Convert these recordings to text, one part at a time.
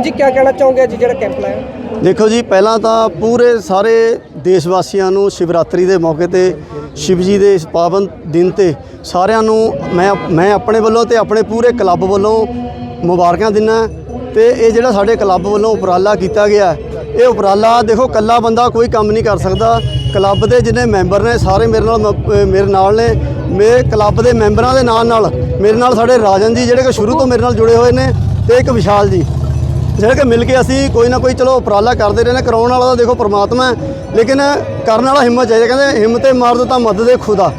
ਹਾਂਜੀ ਕੀ ਕਹਿਣਾ ਚਾਹੋਗੇ ਅੱਜ ਜਿਹੜਾ ਕੈਂਪ ਲਾਇਆ? ਦੇਖੋ ਜੀ, ਪਹਿਲਾਂ ਤਾਂ ਪੂਰੇ ਸਾਰੇ ਦੇਸ਼ ਵਾਸੀਆਂ ਨੂੰ ਸ਼ਿਵਰਾਤਰੀ ਦੇ ਮੌਕੇ ਤੇ ਸ਼ਿਵ ਜੀ ਦੇ ਇਸ ਪਾਵਨ ਦਿਨ ਤੇ ਸਾਰਿਆਂ ਨੂੰ ਮੈਂ ਮੈਂ ਆਪਣੇ ਵੱਲੋਂ ਤੇ ਆਪਣੇ ਪੂਰੇ ਕਲੱਬ ਵੱਲੋਂ ਮੁਬਾਰਕਾਂ ਦਿੰਦਾ ਤੇ ਇਹ ਜਿਹੜਾ ਸਾਡੇ ਕਲੱਬ ਵੱਲੋਂ ਉਪਰਾਲਾ ਕੀਤਾ ਗਿਆ ਇਹ ਉਪਰਾਲਾ ਦੇਖੋ ਕੱਲਾ ਬੰਦਾ ਕੋਈ ਕੰਮ ਨਹੀਂ ਕਰ ਸਕਦਾ। ਕਲੱਬ ਦੇ ਜਿੰਨੇ ਮੈਂਬਰ ਨੇ, ਸਾਰੇ ਮੇਰੇ ਨਾਲ ਮ- ਮੇਰੇ ਨਾਲ ਨੇ। ਮੇਰੇ ਕਲੱਬ ਦੇ ਮੈਂਬਰਾਂ ਦੇ ਨਾਲ ਨਾਲ ਮੇਰੇ ਨਾਲ ਸਾਡੇ ਰਾਜਨ ਜੀ ਜਿਹੜੇ ਕਿ ਸ਼ੁਰੂ ਤੋਂ ਮੇਰੇ ਨਾਲ ਜੁੜੇ ਹੋਏ ਨੇ ਤੇ ਇੱਕ ਵਿਸ਼ਾਲ ਜੀ। ਜਿਹੜਾ ਕਿ ਮਿਲ ਕੇ ਅਸੀਂ ਕੋਈ ਨਾ ਕੋਈ ਚਲੋ ਉਪਰਾਲਾ ਕਰਦੇ ਰਹਿੰਦੇ ਕਰਾਉਣ ਵਾਲਾ ਤਾਂ ਦੇਖੋ ਪ੍ਰਮਾਤਮਾ ਹੈ, ਲੇਕਿਨ ਕਰਨ ਵਾਲਾ ਹਿੰਮਤ ਚਾਹੀਦਾ ਕਹਿੰਦੇ ਹਿੰਮਤੇ ਮਾਰ ਤਾਂ ਮਦਦ ਦੇ ਖੁਦਾ।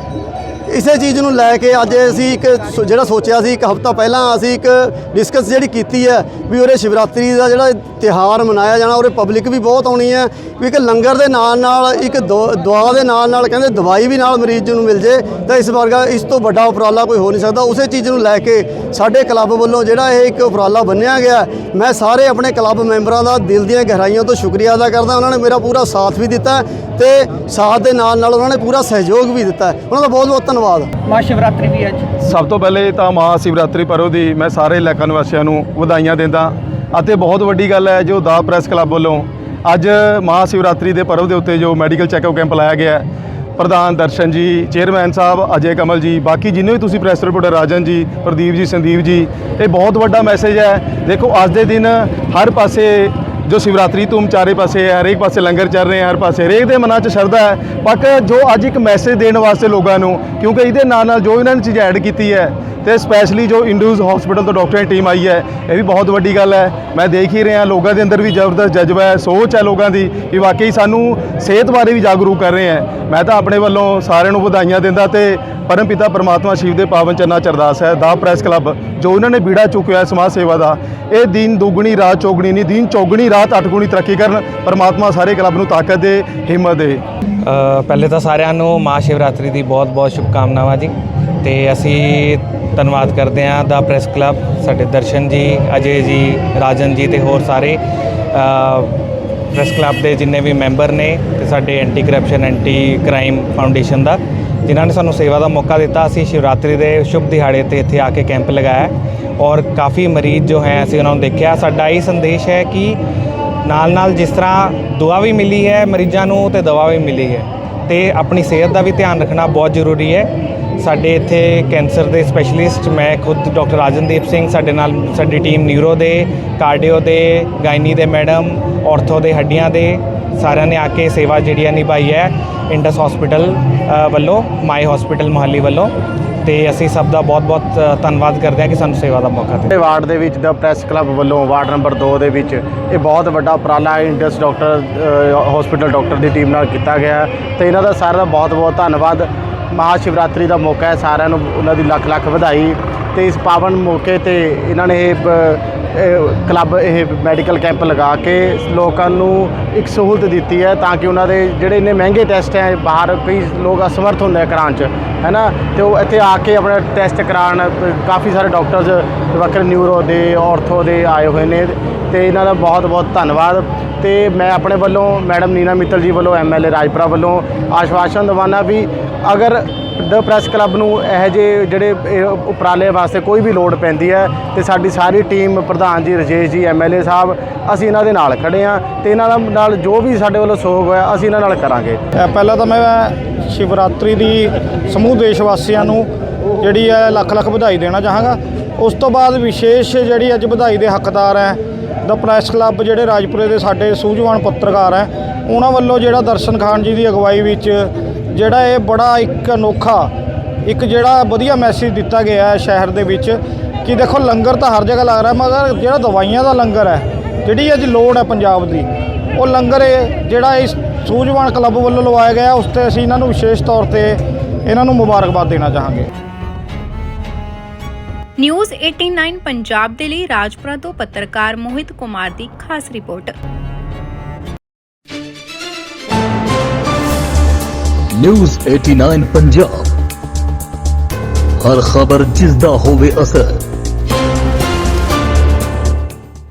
ਇਸੇ ਚੀਜ਼ ਨੂੰ ਲੈ ਕੇ ਅੱਜ ਅਸੀਂ ਇੱਕ ਸੋ- ਜਿਹੜਾ ਸੋਚਿਆ ਸੀ, ਇੱਕ ਹਫਤਾ ਪਹਿਲਾਂ ਅਸੀਂ ਇੱਕ ਡਿਸਕਸ ਜਿਹੜੀ ਕੀਤੀ ਹੈ ਵੀ ਉਰੇ ਸ਼ਿਵਰਾਤਰੀ ਦਾ ਜਿਹੜਾ ਤਿਹਾਰ ਮਨਾਇਆ ਜਾਣਾ, ਉਰੇ ਪਬਲਿਕ ਵੀ ਬਹੁਤ ਆਉਣੀ ਹੈ, ਵੀ ਇੱਕ ਲੰਗਰ ਦੇ ਨਾਲ ਨਾਲ, ਇੱਕ ਦੁ- ਦੁਆ ਦੇ ਨਾਲ ਨਾਲ ਕਹਿੰਦੇ ਦਵਾਈ ਵੀ ਨਾਲ ਮਰੀਜ਼ ਨੂੰ ਮਿਲ ਜੇ, ਤਾਂ ਇਸ ਵਰਗਾ ਇਸ ਤੋਂ ਵੱਡਾ ਉਪਰਾਲਾ ਕੋਈ ਹੋ ਨਹੀਂ ਸਕਦਾ। ਉਸੇ ਚੀਜ਼ ਨੂੰ ਲੈ ਕੇ ਸਾਡੇ ਕਲੱਬ ਵੱਲੋਂ ਜਿਹੜਾ ਇਹ ਇੱਕ ਉਪਰਾਲਾ ਬੰਨਿਆ ਗਿਆ, ਮੈਂ ਸਾਰੇ ਆਪਣੇ ਕਲੱਬ ਮੈਂਬਰਾਂ ਦਾ ਦਿਲ ਦੀਆਂ ਗਹਿਰਾਈਆਂ ਤੋਂ ਸ਼ੁਕਰੀਆ ਅਦਾ ਕਰਦਾ। ਉਹਨਾਂ ਨੇ ਮੇਰਾ ਪੂਰਾ ਸਾਥ ਵੀ ਦਿੱਤਾ ਤੇ ਸਾਥ ਦੇ ਨਾਲ ਨਾਲ ਉਹਨਾਂ ਨੇ ਪੂਰਾ ਸਹਿਯੋਗ ਵੀ ਦਿੱਤਾ। ਉਹਨਾਂ ਦਾ ਬਹੁਤ ਬਹੁਤ ਧੰਨਵਾਦ। ਮਹਾ ਸ਼ਿਵਰਾਤਰੀ ਵੀ ਅੱਜ। ਸਭ ਤੋਂ ਪਹਿਲੇ ਤਾਂ ਮਹਾ ਸ਼ਿਵਰਾਤਰੀ ਪਰਵ ਦੀ ਮੈਂ ਸਾਰੇ ਇਲਾਕਾ ਨਿਵਾਸੀਆਂ ਨੂੰ ਵਧਾਈਆਂ ਦਿੰਦਾ ਅਤੇ ਬਹੁਤ ਵੱਡੀ ਗੱਲ ਹੈ ਜੋ ਦਾ ਪ੍ਰੈਸ ਕਲੱਬ ਵੱਲੋਂ ਅੱਜ ਮਹਾ ਸ਼ਿਵਰਾਤਰੀ ਦੇ ਪਰਵ ਦੇ ਉੱਤੇ ਜੋ ਮੈਡੀਕਲ ਚੈੱਕਅਪ ਕੈਂਪ ਲਾਇਆ ਗਿਆ ਹੈ ਪ੍ਰਧਾਨ ਦਰਸ਼ਨ ਜੀ ਚੇਅਰਮੈਨ ਸਾਹਿਬ ਅਜੇ ਕਮਲ ਜੀ ਬਾਕੀ ਜਿੰਨੇ ਵੀ ਤੁਸੀਂ ਪ੍ਰੈਸ ਰਿਪੋਰਟਰ ਰਾਜਨ ਜੀ ਪ੍ਰਦੀਪ ਜੀ ਸੰਦੀਪ ਜੀ ਇਹ ਬਹੁਤ ਵੱਡਾ ਮੈਸੇਜ ਹੈ। ਦੇਖੋ ਅੱਜ ਦੇ ਦਿਨ ਹਰ ਪਾਸੇ ਜੋ ਸ਼ਿਵਰਾਤਰੀ ਧੂਮ ਚਾਰੇ ਪਾਸੇ ਹੈ, ਹਰੇਕ ਪਾਸੇ ਲੰਗਰ ਚੱਲ ਰਹੇ ਹਰ ਪਾਸੇ ਹਰੇਕ ਦੇ ਮਨਾਂ 'ਚ ਸ਼ਰਧਾ ਹੈ। ਬਟ ਜੋ ਅੱਜ ਇੱਕ ਮੈਸੇਜ ਦੇਣ ਵਾਸਤੇ ਲੋਕਾਂ ਨੂੰ, ਕਿਉਂਕਿ ਇਹਦੇ ਨਾਲ ਨਾਲ ਜੋ ਇਹਨਾਂ ਨੇ ਚੀਜ਼ ਐਡ ਕੀਤੀ ਹੈ, ਤੇ ਸਪੈਸ਼ਲੀ ਜੋ ਇੰਡੂਜ਼ ਹਸਪੀਟਲ ਤੋਂ ਡਾਕਟਰਾਂ ਦੀ ਟੀਮ ਆਈ ਹੈ, ਇਹ ਵੀ ਬਹੁਤ ਵੱਡੀ ਗੱਲ ਹੈ। ਮੈਂ ਦੇਖ ਹੀ ਰਿਹਾ, ਲੋਕਾਂ ਦੇ ਅੰਦਰ ਵੀ ਜ਼ਬਰਦਸਤ ਜਜ਼ਬਾ ਹੈ, ਸੋਚ ਹੈ ਲੋਕਾਂ ਦੀ ਕਿ ਵਾਕਈ ਸਾਨੂੰ ਸਿਹਤ ਬਾਰੇ ਵੀ ਜਾਗਰੂਕ ਕਰ ਰਹੇ ਹੈ। ਮੈਂ ਤਾਂ ਆਪਣੇ ਵੱਲੋਂ ਸਾਰਿਆਂ ਨੂੰ ਵਧਾਈਆਂ ਦਿੰਦਾ ਤੇ ਪਰਮ ਪਿਤਾ ਪਰਮਾਤਮਾ ਸ਼ਿਵ ਦੇ ਪਾਵਨ ਚਰਨਾਂ ਚ ਅਰਦਾਸ ਹੈ। ਦਾ ਪ੍ਰੈਸ ਕਲੱਬ ਜੋ ਉਹਨਾਂ ਨੇ ਬੀੜਾ ਚੁੱਕਿਆ ਸਮਾਜ ਸੇਵਾ ਦਾ, ਇਹ ਦਿਨ ਦੁੱਗਣੀ, ਰਾਤ ਚੌਗਣੀ ਨਹੀਂ, ਦਿਨ ਚੌਗਣੀ ਰਾਤ ਅੱਠਗੁਣੀ ਤਰੱਕੀ ਕਰਨ ਪਰਮਾਤਮਾ ਸਾਰੇ ਕਲੱਬ ਨੂੰ ਤਾਕਤ ਦੇ, ਹਿੰਮਤ ਦੇ। ਪਹਿਲੇ ਤਾਂ ਸਾਰਿਆਂ ਨੂੰ ਮਹਾ ਸ਼ਿਵਰਾਤਰੀ ਦੀ ਬਹੁਤ-ਬਹੁਤ ਸ਼ੁਭਕਾਮਨਾਵਾਂ ਜੀ। ਤੇ ਅਸੀਂ ਧੰਨਵਾਦ ਕਰਦੇ ਹਾਂ ਦਾ ਪ੍ਰੈਸ ਕਲੱਬ, ਸਾਡੇ ਦਰਸ਼ਨ ਜੀ, ਅਜੇ ਜੀ, ਰਾਜਨ ਜੀ ਤੇ ਹੋਰ ਸਾਰੇ। ਪ੍ਰੈਸ ਕਲੱਬ ਦੇ ਜਿੰਨੇ ਵੀ ਮੈਂਬਰ ਨੇ ਤੇ ਸਾਡੇ anti corruption anti crime foundation ਦਾ, ਜਿਨ੍ਹਾਂ ਨੇ ਸਾਨੂੰ ਸੇਵਾ ਦਾ ਮੌਕਾ ਦਿੱਤਾ, ਅਸੀਂ ਸ਼ਿਵਰਾਤਰੀ ਦੇ ਸ਼ੁਭ ਦਿਹਾੜੇ ਤੇ ਇੱਥੇ ਆ ਕੇ ਕੈਂਪ ਲਗਾਇਆ। ਔਰ ਕਾਫੀ ਮਰੀਜ਼ ਜੋ ਹੈ ਅਸੀਂ ਉਹਨਾਂ ਨੂੰ ਦੇਖਿਆ। ਸਾਡਾ ਇਹ ਸੰਦੇਸ਼ ਹੈ ਕਿ ਨਾਲ ਨਾਲ ਜਿਸ ਤਰ੍ਹਾਂ ਦੁਆ ਵੀ ਮਿਲੀ ਹੈ ਮਰੀਜ਼ਾਂ ਨੂੰ ਤੇ ਦਵਾ ਵੀ ਮਿਲੀ ਹੈ। ਤੇ ਆਪਣੀ ਸਿਹਤ ਦਾ ਵੀ ਧਿਆਨ ਰੱਖਣਾ ਬਹੁਤ ਜ਼ਰੂਰੀ ਹੈ। ਸਾਡੇ ਇੱਥੇ ਕੈਂਸਰ ਦੇ ਸਪੈਸ਼ਲਿਸਟ ਮੈਂ ਖੁਦ ਡਾਕਟਰ ਰਾਜਨਦੀਪ ਸਿੰਘ, ਸਾਡੇ ਨਾਲ ਸਾਡੀ ਟੀਮ ਨਿਊਰੋ ਦੇ, ਕਾਰਡੀਓ ਦੇ, ਗਾਇਨੀ ਦੇ ਮੈਡਮ, ਔਰਥੋ ਦੇ, ਹੱਡੀਆਂ ਦੇ, ਸਾਰਿਆਂ ਨੇ ਆ ਕੇ ਸੇਵਾ ਜਿਹੜੀ ਹੈ ਨਿਭਾਈ ਹੈ। ਇੰਡਸ ਹਸਪੀਟਲ ਵੱਲੋਂ, ਮਾਈ ਹਸਪੀਟਲ ਮੋਹਾਲੀ ਵੱਲੋਂ। ਤੇ ਅਸੀਂ ਸਭ ਦਾ ਬਹੁਤ-ਬਹੁਤ ਧੰਨਵਾਦ ਕਰਦੇ ਹਾਂ ਕਿ ਸਾਨੂੰ ਸੇਵਾ ਦਾ ਮੌਕਾ ਦਿੱਤਾ। ਵਾਰਡ ਦੇ ਵਿੱਚ ਦਾ ਪ੍ਰੈਸ ਕਲੱਬ ਵੱਲੋਂ ਵਾਰਡ ਨੰਬਰ 2 ਦੇ ਵਿੱਚ ਇਹ ਬਹੁਤ ਵੱਡਾ ਉਪਰਾਲਾ ਇੰਡਸ ਡਾਕਟਰ ਹਸਪੀਟਲ ਡਾਕਟਰ ਦੀ ਟੀਮ ਨਾਲ ਕੀਤਾ ਗਿਆ ਹੈ। ਤੇ ਇਹਨਾਂ ਦਾ ਸਾਰਿਆਂ ਦਾ ਬਹੁਤ ਬਹੁਤ ਧੰਨਵਾਦ। ਮਹਾ ਸ਼ਿਵਰਾਤਰੀ ਦਾ ਮੌਕਾ ਹੈ ਸਾਰਿਆਂ ਨੂੰ, ਉਹਨਾਂ ਦੀ ਲੱਖ ਲੱਖ ਵਧਾਈ। ਤੇ ਇਸ ਪਾਵਨ ਮੌਕੇ ਤੇ ਇਹਨਾਂ ਨੇ ਇਹ ਕਲੱਬ ਇਹ ਮੈਡੀਕਲ ਕੈਂਪ ਲਗਾ ਕੇ ਲੋਕਾਂ ਨੂੰ ਇੱਕ ਸਹੂਲਤ ਦਿੱਤੀ ਹੈ ਤਾਂ ਕਿ ਉਹਨਾਂ ਦੇ ਜਿਹੜੇ ਇੰਨੇ ਮਹਿੰਗੇ ਟੈਸਟ ਹੈ, ਬਾਹਰ ਕਈ ਲੋਕ ਅਸਮਰਥ ਹੁੰਦੇ ਆ ਕਰਾਉਣ 'ਚ ਹੈ ਨਾ ਤੇ ਉਹ ਇੱਥੇ ਆ ਕੇ ਆਪਣਾ ਟੈਸਟ ਕਰਾਉਣ, ਕਾਫੀ ਸਾਰੇ ਡਾਕਟਰਸ ਵਕਰ ਨਿਊਰੋ ਦੇ ਆਰਥੋ ਦੇ ਆਏ ਹੋਏ ਨੇ ਤੇ ਇਹਨਾਂ ਦਾ ਬਹੁਤ ਬਹੁਤ ਧੰਨਵਾਦ। ਤੇ ਮੈਂ ਆਪਣੇ ਵੱਲੋਂ, ਮੈਡਮ ਨੀਨਾ ਮਿੱਤਲ ਜੀ ਵੱਲੋਂ ਐਮਐਲਏ ਰਾਜਪੁਰਾ ਵੱਲੋਂ ਆਸ਼ਵਾਸਨ ਦਵਾਨਾ ਵੀ ਅਗਰ ਦ ਪ੍ਰੈਸ ਕਲੱਬ ਨੂੰ ਇਹ ਜਿਹੇ ਜਿਹੜੇ ਇਹ ਉਪਰਾਲੇ ਵਾਸਤੇ ਕੋਈ ਵੀ ਲੋੜ ਪੈਂਦੀ ਹੈ ਤੇ ਸਾਡੀ ਸਾਰੀ ਟੀਮ ਪ੍ਰਧਾਨ ਜੀ ਰਜੇਸ਼ ਜੀ ਐਮਐਲਏ ਸਾਹਿਬ, ਅਸੀਂ ਇਹਨਾਂ ਦੇ ਨਾਲ ਖੜੇ ਆ ਤੇ ਇਹਨਾਂ ਨਾਲ ਜੋ ਵੀ ਸਾਡੇ ਵੱਲੋਂ ਸਹਿਯੋਗ ਹੋਇਆ, ਅਸੀਂ ਇਹਨਾਂ ਨਾਲ ਕਰਾਂਗੇ। ਪਹਿਲਾਂ ਤਾਂ ਮੈਂ ਸ਼ਿਵਰਾਤਰੀ ਦੀ ਸਮੂਹ ਦੇਸ਼ ਵਾਸੀਆਂ ਨੂੰ ਜਿਹੜੀ ਹੈ ਲੱਖ ਲੱਖ ਵਧਾਈ ਦੇਣਾ ਚਾਹਾਂਗਾ। ਉਸ ਤੋਂ ਬਾਅਦ ਵਿਸ਼ੇਸ਼ ਜਿਹੜੀ ਅੱਜ ਵਧਾਈ ਦੇ ਹੱਕਦਾਰ ਹੈ ਦਾ ਪ੍ਰੈਸ ਕਲੱਬ ਜਿਹੜੇ ਰਾਜਪੁਰੇ ਦੇ ਸਾਡੇ ਸੂਝਵਾਨ ਪੱਤਰਕਾਰ ਹੈ, ਉਹਨਾਂ ਵੱਲੋਂ ਜਿਹੜਾ ਦਰਸ਼ਨ ਖਾਨ ਜੀ ਦੀ ਅਗਵਾਈ ਵਿੱਚ ਜਿਹੜਾ ਇਹ ਬੜਾ ਇੱਕ ਅਨੋਖਾ, ਇੱਕ ਜਿਹੜਾ ਵਧੀਆ ਮੈਸੇਜ ਦਿੱਤਾ ਗਿਆ ਹੈ ਸ਼ਹਿਰ ਦੇ ਵਿੱਚ ਕਿ ਦੇਖੋ ਲੰਗਰ ਤਾਂ ਹਰ ਜਗ੍ਹਾ ਲੱਗ ਰਿਹਾ ਮਗਰ ਜਿਹੜਾ ਦਵਾਈਆਂ ਦਾ ਲੰਗਰ ਹੈ ਜਿਹੜੀ ਅੱਜ ਲੋੜ ਹੈ ਪੰਜਾਬ ਦੀ ਉਹ ਲੰਗਰ ਇਹ ਜਿਹੜਾ ਇਸ ਸੂਝਵਾਨ ਕਲੱਬ ਵੱਲੋਂ ਲਵਾਇਆ ਗਿਆ ਉਸ ਤੇ ਅਸੀਂ ਇਹਨਾਂ ਨੂੰ ਵਿਸ਼ੇਸ਼ ਤੌਰ ਤੇ ਇਹਨਾਂ ਨੂੰ ਮੁਬਾਰਕਬਾਦ ਦੇਣਾ ਚਾਹਾਂਗੇ। ਨਿਊਜ਼ 89 ਪੰਜਾਬ ਦੇ ਲਈ ਰਾਜਪੁਰਾ ਤੋਂ ਪੱਤਰਕਾਰ ਮੋਹਿਤ ਕੁਮਾਰ ਦੀ ਖਾਸ ਰਿਪੋਰਟ। ਨਿਊਜ਼ 89 ਪੰਜਾਬ। ਹਰ ਖਬਰ ਜਿਸ ਦਾ ਹੋਵੇ ਅਸਰ।